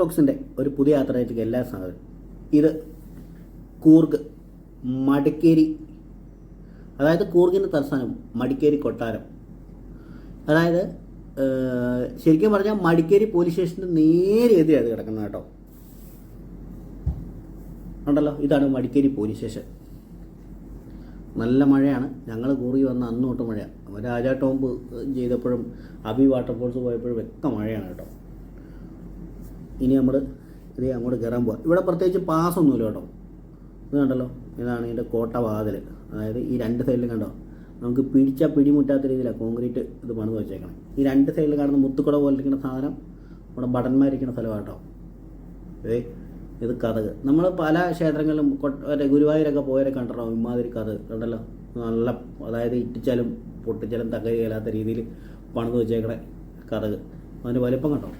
ടോക്സിന്റെ ഒരു പുതിയ യാത്രയായിരിക്കും എല്ലാ സാധനം ഇത് കൂർഗ് മടിക്കേരി അതായത് കൂർഗിന്റെ തലസ്ഥാനം മടിക്കേരി കൊട്ടാരം. അതായത് ശരിക്കും പറഞ്ഞാൽ മടിക്കേരി പോലീസ് സ്റ്റേഷന്റെ നേരെ എതിരാണ് കിടക്കുന്നത് കേട്ടോ. ഉണ്ടല്ലോ ഇതാണ് മടിക്കേരി പോലീസ് സ്റ്റേഷൻ നല്ല മഴയാണ്. ഞങ്ങൾ കൂറി വന്ന അന്ന് തൊട്ട് മഴയാണ് രാജാ ടോംബ് ചെയ്തപ്പോഴും അബി വാട്ടർഫോൾസ് പോയപ്പോഴും ഒക്കെ മഴയാണ് കേട്ടോ. ഇനി നമ്മൾ ഇത് അങ്ങോട്ട് കയറാൻ പോവാം. ഇവിടെ പ്രത്യേകിച്ച് പാസ്സൊന്നുമില്ല കേട്ടോ. ഇത് കണ്ടല്ലോ? ഇതാണ് ഇതിന്റെ കോട്ട വാതിൽ അതായത് ഈ രണ്ട് സൈഡിലും കണ്ടോ? നമുക്ക് പിടിച്ചാൽ പിടിമുറ്റാത്ത രീതിയിലാണ് കോൺക്രീറ്റ് ഇത് പണിത് വെച്ചേക്കണം. ഈ രണ്ട് സൈഡിൽ കാണുന്ന മുത്തുക്കുട പോലെ ഇരിക്കുന്ന സാധനം നമ്മുടെ ഭടന്മാരിക്കുന്ന സ്ഥലമാട്ടോ ഏ ഇത് കഥക്. നമ്മൾ പല ക്ഷേത്രങ്ങളിലും മറ്റേ ഗുരുവായൂരൊക്കെ പോയവരെ കണ്ടോ ഇമാതിരി കഥ കണ്ടല്ലോ? നല്ല അതായത് ഇറ്റിച്ചാലും പൊട്ടിച്ചാലും തകരുകയില്ലാത്ത രീതിയിൽ പണിത് വെച്ചേക്കണേ കഥക്. അതിന്റെ വലിപ്പം കണ്ടോ?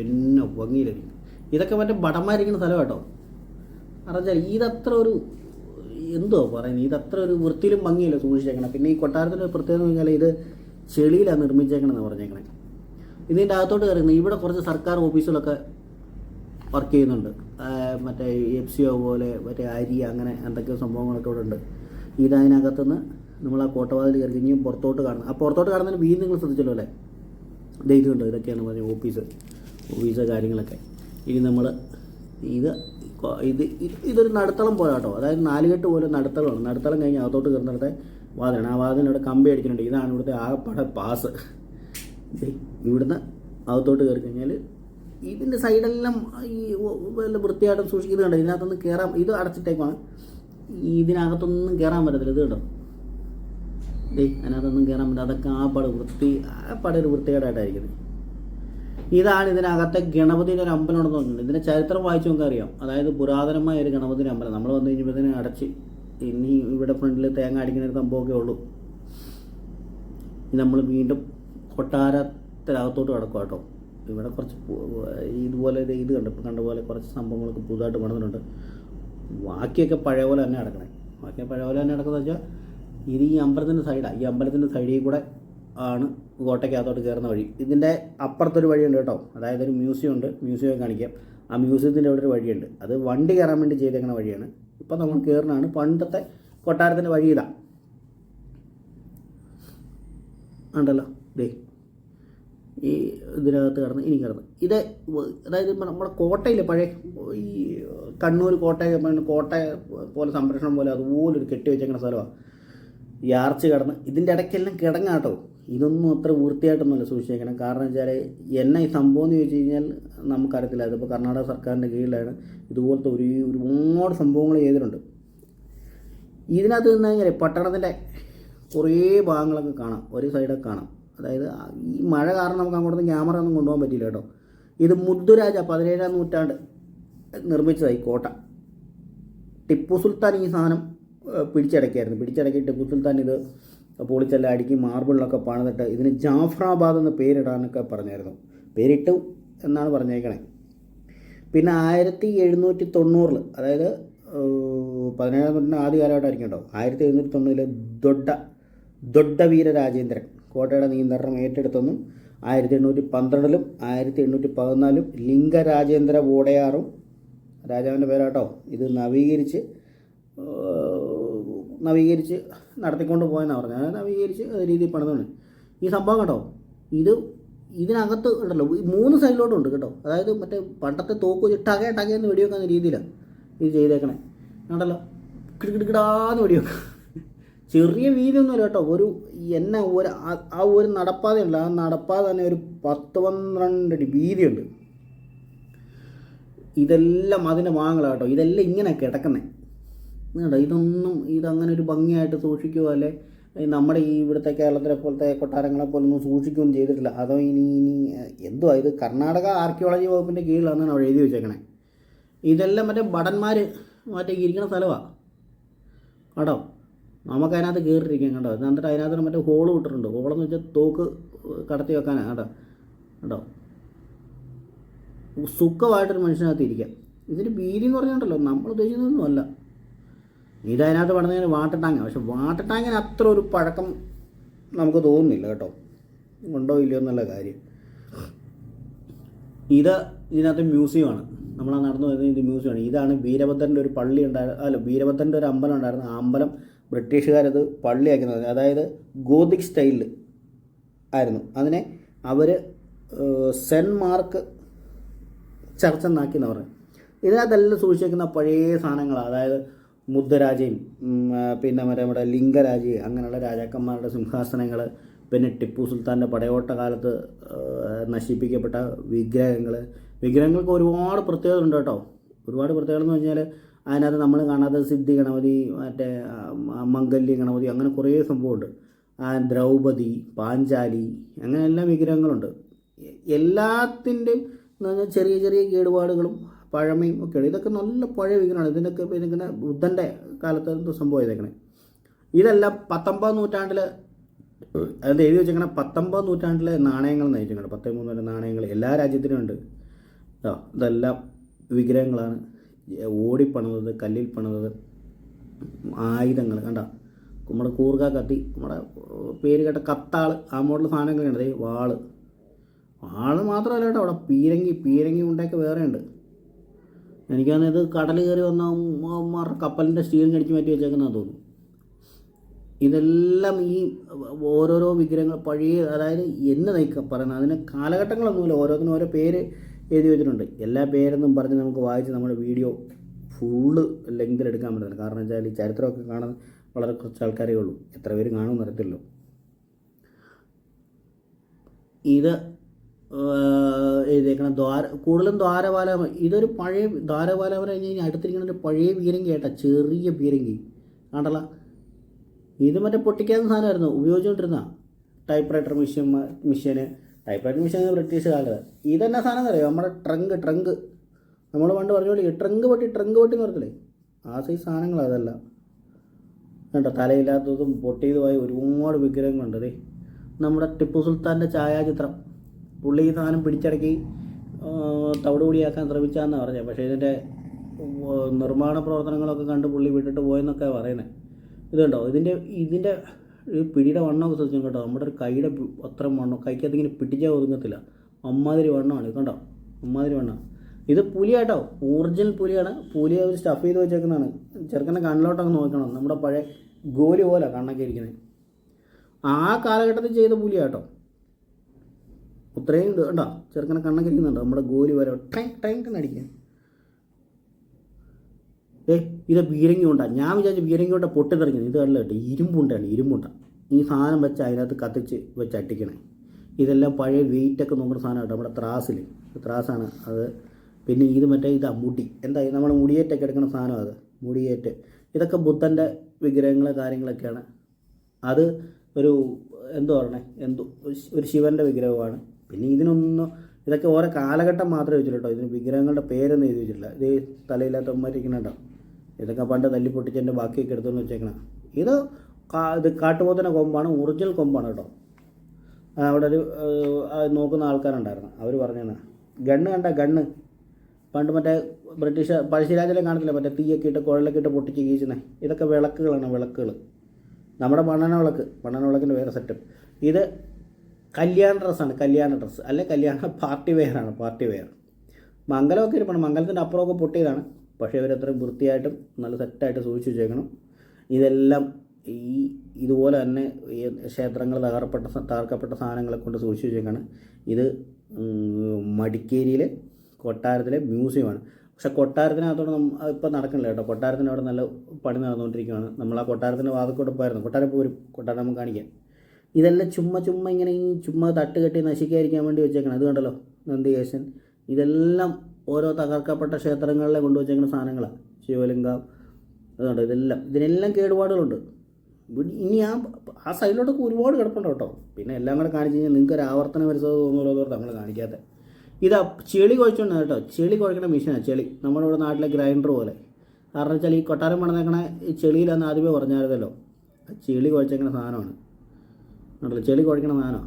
എന്നെ ഭംഗിയിലായിരിക്കും ഇതൊക്കെ മറ്റേ ഭടന്മാരിക്കുന്ന സ്ഥലം കേട്ടോ. അറിഞ്ഞാൽ ഇതത്ര ഒരു എന്തോ പറയുന്നത് ഇതത്ര ഒരു വൃത്തിയിലും ഭംഗിയില്ല സൂക്ഷിച്ചേക്കണം. പിന്നെ ഈ കൊട്ടാരത്തിന്റെ പ്രത്യേകത എന്ന് പറഞ്ഞാൽ ഇത് ചെളിയിലാണ് നിർമ്മിച്ചേക്കണമെന്ന് പറഞ്ഞേക്കണേ. ഇതിന്റെ അകത്തോട്ട് കയറുന്നത് ഇവിടെ കുറച്ച് സർക്കാർ ഓഫീസുകളൊക്കെ വർക്ക് ചെയ്യുന്നുണ്ട്. മറ്റേ എഫ് സി ഒ പോലെ മറ്റേ അരി അങ്ങനെ എന്തൊക്കെയോ സംഭവങ്ങളൊക്കെ ഇവിടെ ഉണ്ട്. ഇത് അതിനകത്തുനിന്ന് നമ്മൾ ആ കോട്ടവാതിൽ കയറി കഴിഞ്ഞ് പുറത്തോട്ട് കാണുന്നത്. ആ പുറത്തോട്ട് കാണുന്നതിന് വീണ്ടും നിങ്ങൾ ശ്രദ്ധിച്ചല്ലോ അല്ലേ? ദേ ഇതുണ്ട് ഇതൊക്കെയാണ് പറഞ്ഞ ഓഫീസ്. ഓഫീസ് കാര്യങ്ങളൊക്കെ. ഇനി നമ്മൾ ഇത് ഇത് ഇത് ഇതൊരു നടുത്തളം പോലെ കേട്ടോ. അതായത് നാലുകെട്ട് പോലെ നടുത്തളമാണ്. നടുത്തളം കഴിഞ്ഞ് അകത്തോട്ട് കയറുന്നിടത്തെ വാതിലാണ്. ആ വാതിലിനോട് കമ്പി അടിക്കുന്നുണ്ട്. ഇതാണ് ഇവിടുത്തെ ആകപ്പാടെ പാസ്. ദേ ഇവിടുന്ന് അകത്തോട്ട് കയറി കഴിഞ്ഞാൽ ഇതിന്റെ സൈഡെല്ലാം ഈ വല്ല വൃത്തിയായിട്ടും സൂക്ഷിക്കുന്നുണ്ട് ഇതിനകത്തൊന്നും കയറാൻ ഇത് അടച്ചിട്ടേക്കാണ് ഇതിനകത്തൊന്നും കയറാൻ പറ്റത്തില്ല. ഇത് കേട്ടോ ഡേ അതിനകത്തൊന്നും കയറാൻ പറ്റില്ല അതൊക്കെ ആ പട വൃത്തി ആ പട ഒരു വൃത്തികേടായിട്ടായിരിക്കുന്നത് ഇതാണ് ഇതിനകത്തെ ഗണപതിയുടെ ഒരു അമ്പലം ഉണ്ടെന്ന് ഇതിന്റെ ചരിത്രം വായിച്ചു നമുക്ക് അറിയാം. അതായത് പുരാതനമായ ഒരു ഗണപതി അമ്പലം. നമ്മൾ വന്നു കഴിഞ്ഞപ്പോൾ ഇതിനെ അടച്ച് ഇനി ഇവിടെ ഫ്രണ്ടിൽ തേങ്ങ അടിക്കുന്ന ഒരു സംഭവമൊക്കെ ഉള്ളൂ. നമ്മൾ വീണ്ടും കൊട്ടാരത്തിനകത്തോട്ട് കിടക്കും കേട്ടോ. ഇവിടെ കുറച്ച് ഇതുപോലെ ഇത് കണ്ട് കണ്ട പോലെ കുറച്ച് സംഭവങ്ങളൊക്കെ പുതുതായിട്ട് പണിതിട്ടുണ്ട്. ബാക്കിയൊക്കെ പഴയ പോലെ തന്നെ കിടക്കണേ ബാക്കി പഴയ പോലെ തന്നെ കിടക്കുന്നത് വെച്ചാൽ ഇത് ഈ അമ്പലത്തിന്റെ സൈഡാണ് ഈ അമ്പലത്തിന്റെ സൈഡിൽ കൂടെ ആണ് കോട്ടയ്ക്കകത്തോട്ട് കയറുന്ന വഴി. ഇതിന്റെ അപ്പുറത്തൊരു വഴിയുണ്ട് കേട്ടോ. അതായത് ഒരു മ്യൂസിയം ഉണ്ട്. മ്യൂസിയം കാണിക്കാം. ആ മ്യൂസിയത്തിന്റെ അവിടെ ഒരു വഴിയുണ്ട്. അത് വണ്ടി കയറാൻ വേണ്ടി ചെയ്തേക്കുന്ന വഴിയാണ്. ഇപ്പം നമ്മൾ കയറുന്നതാണ് പണ്ടത്തെ കൊട്ടാരത്തിന്റെ വഴി ഇതാ ഉണ്ടല്ലോ. ദേ. ഈ ഇതിനകത്ത് കിടന്ന് ഇനി കിടന്ന്. ഇത് അതായത് നമ്മുടെ കോട്ടയിലെ പഴയ ഈ കണ്ണൂർ കോട്ട കോട്ട പോലെ സംരക്ഷണം പോലെ അതുപോലെ ഒരു കെട്ടി വെച്ചേക്കുന്ന സ്ഥലമാണ്. ഈ ആർച്ച് കിടന്ന് ഇതിന്റെ ഇടയ്ക്കെല്ലാം കിടങ്ങാട്ടോ. ഇതൊന്നും അത്ര വൃത്തിയായിട്ടൊന്നുമല്ല സൂക്ഷിച്ചേക്കണം. കാരണം വെച്ചാൽ എന്നെ ഈ സംഭവം എന്ന് ചോദിച്ചു കഴിഞ്ഞാൽ നമുക്കറിയത്തില്ല. അതിപ്പോൾ കർണാടക സർക്കാരിന്റെ കീഴിലാണ് ഇതുപോലത്തെ ഒരു ഒരുപാട് സംഭവങ്ങൾ ചെയ്തിട്ടുണ്ട്. ഇതിനകത്ത് നിന്ന് കഴിഞ്ഞാൽ പട്ടണത്തിന്റെ കുറേ ഭാഗങ്ങളൊക്കെ കാണാം. ഒരു സൈഡൊക്കെ കാണാം. അതായത് ഈ മഴ കാരണം നമുക്ക് അങ്ങോട്ടൊന്നും ക്യാമറ ഒന്നും കൊണ്ടുപോകാൻ പറ്റില്ല കേട്ടോ. ഇത് മുദ്ദുരാജ പതിനേഴാം നൂറ്റാണ്ട് നിർമ്മിച്ചതായി കോട്ട. ടിപ്പു സുൽത്താൻ ഈ സാധനം പിടിച്ചടക്കിയായിരുന്നു. പിടിച്ചടക്കി ടിപ്പു സുൽത്താൻ ഇത് പൊളിച്ചെല്ലാം അടുക്കി മാർബിളിലൊക്കെ പണിതിട്ട് ഇതിന് ജാഫ്രാബാദ് എന്ന് പേരിടാനൊക്കെ പറഞ്ഞായിരുന്നു. പേരിട്ടു എന്നാണ് പറഞ്ഞേക്കണേ. പിന്നെ ആയിരത്തി എഴുന്നൂറ്റി തൊണ്ണൂറിൽ അതായത് പതിനേഴാം നൂറ്റാണ്ട് ആദ്യ കാലഘട്ടമായിരിക്കും കേട്ടോ. ആയിരത്തി എഴുന്നൂറ്റി തൊണ്ണൂറിൽ ദൊഡ്ഡ ദൊഡ്ഡ വീര രാജേന്ദ്രൻ കോട്ടയുടെ നിയന്ത്രണം ഏറ്റെടുത്തെന്നും ആയിരത്തി എണ്ണൂറ്റി പന്ത്രണ്ടിലും ആയിരത്തി എണ്ണൂറ്റി പതിനാലും ലിംഗരാജേന്ദ്ര വോടയാറും രാജാവിന്റെ പേരാട്ടോ ഇത് നവീകരിച്ച് നവീകരിച്ച് നടത്തിക്കൊണ്ട് പോയെന്നാണ് പറഞ്ഞത്. അതായത് നവീകരിച്ച് രീതിയിൽ പണിതാണ് ഈ സംഭവം കേട്ടോ ഇത് ഇതിനകത്ത് ഉണ്ടല്ലോ മൂന്ന് സൈഡിലോട്ടും ഉണ്ട് കേട്ടോ. അതായത് മറ്റേ പണ്ടത്തെ തോക്ക് വെച്ച് ടകേ ടകയെന്ന് വെടിവെക്കുന്ന രീതിയിലാണ് ഇത് ചെയ്തേക്കണേ. കണ്ടല്ലോ? കിടുകിടുകിടാന്ന് വെടിവെക്കുക ചെറിയ വീതിയൊന്നുമില്ല കേട്ടോ. ഒരു എന്നെ ഒരു ആ- ആ ഒരു നടപ്പാതയുണ്ട്. ആ നടപ്പാത തന്നെ ഒരു പത്ത് പന്ത്രണ്ട് അടി വീതിയുണ്ട്. ഇതെല്ലാം അതിന്റെ വാങ്ങലാണ് കേട്ടോ. ഇതെല്ലാം ഇങ്ങനെ കിടക്കുന്നത് കേട്ടോ ഇതൊന്നും ഇതങ്ങനെ ഒരു ഭംഗിയായിട്ട് സൂക്ഷിക്കുക അല്ലെ നമ്മുടെ ഈ ഇവിടുത്തെ കേരളത്തിലെ പോലത്തെ കൊട്ടാരങ്ങളെ പോലൊന്നും സൂക്ഷിക്കുകയൊന്നും ചെയ്തിട്ടില്ല. അതോ ഇനി ഇനി എന്തുവാ ഇത്? കർണാടക ആർക്കിയോളജി വകുപ്പിന്റെ കീഴിലാണ് അവർ എഴുതി വെച്ചേക്കണേ. ഇതെല്ലാം മറ്റേ ഭടന്മാർ മറ്റേ ഇരിക്കുന്ന സ്ഥലമാണ് കേട്ടോ നമുക്ക് അതിനകത്ത് കയറിയിരിക്കാം കേട്ടോ എന്നിട്ട് അതിനകത്ത് മറ്റേ ഹോൾ വിട്ടിട്ടുണ്ട് ഹോളെന്ന് വെച്ചാൽ തോക്ക് കടത്തി വെക്കാനാണ് കേട്ടോ കേട്ടോ സുഖമായിട്ടൊരു മനുഷ്യനകത്ത് ഇരിക്കാം. ഇതിന് ഭീതി എന്ന് പറഞ്ഞിട്ടുണ്ടല്ലോ. നമ്മൾ ഉദ്ദേശിക്കുന്നതൊന്നും അല്ല. ഇത് അതിനകത്ത് പണിതതിന് വാട്ടർ ടാങ്ക് പക്ഷെ വാട്ടർ ടാങ്കിന് അത്ര ഒരു പഴക്കം നമുക്ക് തോന്നുന്നില്ല കേട്ടോ. ഉണ്ടോ ഇല്ലയോ എന്നുള്ള കാര്യം. ഇത് ഇതിനകത്ത് മ്യൂസിയമാണ് നമ്മൾ നടന്നു വരുന്നത് ഇത് മ്യൂസിയമാണ് ഇതാണ് വീരഭദ്രന്റെ ഒരു പള്ളി ഉണ്ടായിരുന്നു അല്ല വീരഭദ്രന്റെ ഒരു അമ്പലം ഉണ്ടായിരുന്നു ആ അമ്പലം ബ്രിട്ടീഷുകാരത് പള്ളിയാക്കി നടത്തി അതായത് ഗോതിക് സ്റ്റൈലിൽ ആയിരുന്നു. അതിനെ അവർ സെന്റ് മാർക്ക് ചർച്ച എന്നാക്കി എന്ന് പറഞ്ഞു ഇതിനകത്തെല്ലാം സൂക്ഷിക്കുന്ന പഴയ സാധനങ്ങളാണ് അതായത് മുദ്ദരാജയും പിന്നെ മറ്റേ നമ്മുടെ ലിംഗരാജ് അങ്ങനെയുള്ള രാജാക്കന്മാരുടെ സിംഹാസനങ്ങൾ പിന്നെ ടിപ്പു സുൽത്താന്റെ പടയോട്ട കാലത്ത് നശിപ്പിക്കപ്പെട്ട വിഗ്രഹങ്ങൾ. വിഗ്രഹങ്ങൾക്ക് ഒരുപാട് പ്രത്യേകത ഉണ്ട് കേട്ടോ. ഒരുപാട് പ്രത്യേകത എന്ന് പറഞ്ഞാൽ അതിനകത്ത് നമ്മൾ കാണാത്ത സിദ്ധി ഗണപതി മറ്റേ മംഗല്യ ഗണപതി അങ്ങനെ കുറേ സംഭവമുണ്ട്. ദ്രൗപദി പാഞ്ചാലി അങ്ങനെ എല്ലാ വിഗ്രഹങ്ങളുണ്ട്. എല്ലാത്തിന്റെയും എന്ന് ചെറിയ ചെറിയ കേടുപാടുകളും പഴമയും ഒക്കെ ഉണ്ട്. ഇതൊക്കെ നല്ല പഴയ വിഗ്രഹമാണ് ഇതിനൊക്കെ ഇതിങ്ങനെ ബുദ്ധന്റെ കാലത്ത് എന്തോ സംഭവം ഇതേക്കണേ ഇതെല്ലാം പത്തൊമ്പത് നൂറ്റാണ്ടിൽ അത് എഴുതി വെച്ചേക്കണ പത്തൊമ്പത് നൂറ്റാണ്ടിലെ നാണയങ്ങൾ നയിച്ചിട്ടുണ്ട്. പത്ത് മൂന്ന് നാണയങ്ങൾ എല്ലാ രാജ്യത്തിനും ഉണ്ട്. കേട്ടോ ഇതെല്ലാം വിഗ്രഹങ്ങളാണ് ഓടിപ്പണിതത് കല്ലിൽ പണിതത്. ആയുധങ്ങൾ കണ്ട? നമ്മുടെ കൂർക്ക കത്തി നമ്മുടെ പേര് കേട്ട കത്താൾ ആ മോഡൽ സാധനങ്ങളൊക്കെ ഉണ്ട്. വാൾ. വാൾ മാത്രമല്ല കേട്ടോ അവിടെ പീരങ്കി പീരങ്കി ഉണ്ടൊക്കെ വേറെ ഉണ്ട്. എനിക്കാണ് ഇത് കടൽ കയറി വന്ന മാർ കപ്പലിന്റെ സ്റ്റീലിംഗ് അടിച്ച് മാറ്റി വെച്ചേക്കുന്നതെന്ന് തോന്നുന്നു. ഇതെല്ലാം ഈ ഓരോരോ വിഗ്രഹങ്ങൾ പഴയ അതായത് എന്ന് നയിക്ക പറയുന്നത് അതിന് കാലഘട്ടങ്ങളൊന്നുമില്ല. ഓരോന്നിനും ഓരോ പേര് എഴുതി വെച്ചിട്ടുണ്ട്. എല്ലാ പേരെന്നും പറഞ്ഞ് നമുക്ക് വായിച്ച് നമ്മുടെ വീഡിയോ ഫുള്ള് ലെങ്തിൽ എടുക്കാൻ പറ്റുന്നത് കാരണം വെച്ചാൽ ഈ ചരിത്രമൊക്കെ കാണാൻ വളരെ കുറച്ച് ആൾക്കാരേ ഉള്ളൂ. എത്ര പേര് കാണുമെന്ന് അറിയത്തില്ലോ ഇത് എഴുതിയേക്കണം ദ്വാര കൂടുതലും ദ്വാരവാല ഇതൊരു പഴയ ദ്വാരപാലമ കഴിഞ്ഞ് കഴിഞ്ഞാൽ അടുത്തിരിക്കുന്ന ഒരു പഴയ പീരങ്കി കേട്ടാ ചെറിയ പീരങ്കി. കണ്ടല്ല? ഇത് മറ്റേ പൊട്ടിക്കാത്ത സാധനമായിരുന്നു ഉപയോഗിച്ചുകൊണ്ടിരുന്ന ടൈപ്പ് റൈറ്റർ മെഷീൻ മെഷീന്. ടൈപ്പ് റൈറ്റർ മെഷീൻ ബ്രിട്ടീഷ് കാലത്ത്. ഇതെന്നാ സാധനം അറിയോ നമ്മുടെ ട്രങ്ക് ട്രങ്ക്. നമ്മൾ പണ്ട് പറഞ്ഞു പോലെ ട്രങ്ക് പൊട്ടി ട്രങ്ക് പൊട്ടി എന്ന് പറഞ്ഞില്ലേ? ആ സൈസ് സാധനങ്ങൾ അതെല്ലാം കേട്ടോ തലയില്ലാത്തതും പൊട്ടിയതുമായ ഒരുപാട് വിഗ്രഹങ്ങളുണ്ട് ദേ. നമ്മുടെ ടിപ്പു സുൽത്താന്റെ ഛായാചിത്രം. പുള്ളി ഈ സാധനം പിടിച്ചടക്കി തവിട് തവിടുപൊടിയാക്കാൻ ശ്രമിച്ചാന്നാണ് പറഞ്ഞത് പക്ഷേ ഇതിന്റെ നിർമ്മാണ പ്രവർത്തനങ്ങളൊക്കെ കണ്ട് പുള്ളി വിട്ടിട്ട് പോയെന്നൊക്കെ പറയുന്നത് ഇതുണ്ടോ? ഇതിന്റെ ഇതിന്റെ പിടിയുടെ വണ്ണമൊക്കെ ശ്രദ്ധിച്ചു കേട്ടോ നമ്മുടെ ഒരു കൈയുടെ അത്ര വണ്ണം കൈക്കകത്ത് ഇങ്ങനെ പിടിച്ചാൽ ഒതുങ്ങത്തില്ല. അമ്മാതിരി വണ്ണമാണ് ഇത് കണ്ടോ? അമ്മാതിരി വണ്ണം. ഇത് പുലിയാട്ടോ. ഒറിജിനൽ പുലിയാണ്. പുലി അവർ സ്റ്റഫ് ചെയ്ത് വെച്ചേക്കുന്നതാണ്. ചെറുക്കന്റെ കണ്ണിലോട്ടൊക്കെ നോക്കണം. നമ്മുടെ പഴയ ഗോലി പോലെ കണ്ണൊക്കെ ഇരിക്കുന്നത് ആ കാലഘട്ടത്തിൽ ചെയ്ത പുലിയാട്ടോ. ഇത്രയും ഉണ്ട് കേട്ടോ ചെറുക്കനെ കണ്ണൊക്കെ ഇരിക്കുന്നുണ്ടോ. നമ്മുടെ ഗോലി വരെ ടൈം ടൈം അടിക്കാൻ ഏ ഇത് ബീരങ്ങി കൊണ്ടാണ് ഞാൻ വിചാരിച്ചു ബീരങ്ങി കൊണ്ട പൊട്ടിത്തെറിക്കുന്നത്. ഇത് അല്ല കേട്ടോ ഇരുമ്പുണ്ടാണ് ഇരുമ്പുണ്ട. ഈ സാധനം വെച്ച് അതിനകത്ത് കത്തിച്ച് വെച്ച് അട്ടിക്കണേ ഇതെല്ലാം പഴയ വെയിറ്റൊക്കെ നോക്കുന്ന സാധനം കേട്ടോ നമ്മുടെ ത്രാസിൽ ത്രാസാണ് അത്. പിന്നെ ഇത് മറ്റേ ഇതാ മുടി. എന്താ നമ്മൾ മുടിയേറ്റൊക്കെ എടുക്കുന്ന സാധനം അത്. മുടിയേറ്റ്. ഇതൊക്കെ ബുദ്ധന്റെ വിഗ്രഹങ്ങൾ കാര്യങ്ങളൊക്കെയാണ്. അത് ഒരു എന്തോ പറഞ്ഞേ എന്തോ ഒരു ശിവന്റെ വിഗ്രഹമാണ്. പിന്നെ ഇതിനൊന്നും ഇതൊക്കെ ഓരോ കാലഘട്ടം മാത്രമേ വെച്ചിട്ടുള്ളൂ ഇതിന് വിഗ്രഹങ്ങളുടെ പേരൊന്നും എഴുതി വെച്ചിട്ടില്ല. ഇത് ഈ തലയില്ലാത്തവന്മാരിക്കുന്നുണ്ടോ ഇതൊക്കെ പണ്ട് തല്ലിപ്പൊട്ടിച്ചതിന്റെ ബാക്കിയൊക്കെ എടുത്തുകൊണ്ട് വെച്ചേക്കണം. ഇത് ഇത് കാട്ടുപോത്തിന്റെ കൊമ്പാണ് ഒറിജിനൽ കൊമ്പാണ് കേട്ടോ. അവിടെ ഒരു നോക്കുന്ന ആൾക്കാരുണ്ടായിരുന്നു. അവർ പറഞ്ഞതാണ് ഗണ്ണ് കണ്ട ഗണ്ണ്. പണ്ട് മറ്റേ ബ്രിട്ടീഷ് പഴശ്ശിരാജയിലെ കാണത്തില്ല മറ്റേ തീയൊക്കെ ഇട്ട് കുഴലൊക്കെ ഇട്ട് പൊട്ടിച്ച് കീച്ചുന്നത് ഇതൊക്കെ വിളക്കുകളാണ് വിളക്കുകൾ നമ്മുടെ മണ്ണെണ്ണ വിളക്ക് മണ്ണെണ്ണ വിളക്കിന്റെ വേറെ സെറ്റപ്പ് ഇത് കല്യാണ ഡ്രസ്സാണ് കല്യാണ ഡ്രസ്സ്. അല്ലെ കല്യാണ പാർട്ടി വെയറാണ് പാർട്ടി വെയർ. മംഗലമൊക്കെ ഇരിപ്പണം മംഗലത്തിന്റെ അപ്പുറമൊക്കെ പൊട്ടിയതാണ്. പക്ഷേ ഇവരത്രയും വൃത്തിയായിട്ടും നല്ല സെറ്റായിട്ട് സൂക്ഷിച്ച് വെച്ചേക്കണം. ഇതെല്ലാം ഈ ഇതുപോലെ തന്നെ ഈ ക്ഷേത്രങ്ങൾ തകർപ്പെട്ട തകർക്കപ്പെട്ട സാധനങ്ങളെ കൊണ്ട് സൂക്ഷിച്ച് വെച്ചേക്കാണ്. ഇത് മടിക്കേരിയിലെ കൊട്ടാരത്തിലെ മ്യൂസിയമാണ്. പക്ഷെ കൊട്ടാരത്തിനകത്തോടെ ഇപ്പോൾ നടക്കണില്ല കേട്ടോ. കൊട്ടാരത്തിന് അവിടെ നല്ല പണി നടന്നുകൊണ്ടിരിക്കുകയാണ് നമ്മൾ ആ കൊട്ടാരത്തിന്റെ വാതക്കോട്ട് പോയിരുന്നു കൊട്ടാരം പോരും. കൊട്ടാരം നമുക്ക് കാണിക്കാം. ഇതെല്ലാം ചുമ്മാ ചുമ്മാ ഇങ്ങനെ ചുമ്മാ തട്ട് കെട്ടി നശിക്കാതിരിക്കാൻ വേണ്ടി വെച്ചേക്കണം. അത് കണ്ടല്ലോ? നന്ദികേശൻ. ഇതെല്ലാം ഓരോ തകർക്കപ്പെട്ട ക്ഷേത്രങ്ങളിലെ കൊണ്ടുവച്ചേക്കുന്ന സാധനങ്ങളാണ്. ശിവലിംഗം അതുകൊണ്ട് ഇതെല്ലാം. ഇതിനെല്ലാം കേടുപാടുകളുണ്ട്. ഇനി ആ ആ സൈഡിലോട്ടൊക്കെ ഒരുപാട് കിടപ്പുണ്ട് കേട്ടോ. പിന്നെ എല്ലാം കൂടെ കാണിച്ച് കഴിഞ്ഞാൽ നിങ്ങൾക്ക് ഒരു ആവർത്തന വരുന്നത് തോന്നുമല്ലോ നമ്മൾ കാണിക്കാത്ത. ഇതാ ചെളി കുഴച്ചുകൊണ്ട് കേട്ടോ. ചെളി കുഴക്കുന്ന മെഷീനാണ് ചെളി. നമ്മുടെ ഇവിടെ നാട്ടിലെ ഗ്രൈൻഡർ പോലെ. കാരണം വെച്ചാൽ ഈ കൊട്ടാരം പണിതേക്കണ ചെളിയിലാന്ന് ആദ്യമേ പറഞ്ഞായിരുന്നല്ലോ. ചെളി കുഴച്ചേക്കണ സാധനമാണ്. ഉണ്ടല്ലോ ചെളി കുഴക്കണ സാധനമാണ്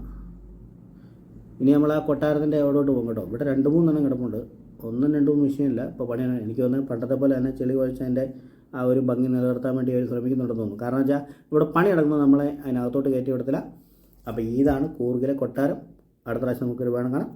ഇനി നമ്മൾ ആ കൊട്ടാരത്തിന്റെ എവിടോട്ട് പോകും കേട്ടോ. ഇവിടെ രണ്ട് മൂന്നെണ്ണം കിടപ്പുണ്ട്. ഒന്നും രണ്ടും മെഷീനില്ല ഇപ്പോൾ പണിയാണ് എനിക്ക് തോന്നുന്നത് പണ്ടത്തെ പോലെ തന്നെ ചെളി കുഴച്ചതിന്റെ ആ ഒരു ഭംഗി നിലനിർത്താൻ വേണ്ടി അവർ ശ്രമിക്കുന്നുണ്ടെന്ന് തോന്നുന്നു. കാരണം വെച്ചാൽ ഇവിടെ പണി നടക്കുന്നത് നമ്മളെ അതിനകത്തോട്ട് കയറ്റി വിടത്തില്ല. അപ്പോൾ ഇതാണ് കൂർഗിലെ കൊട്ടാരം. അടുത്ത പ്രാവശ്യം നമുക്കൊരു വേണം കാണാം.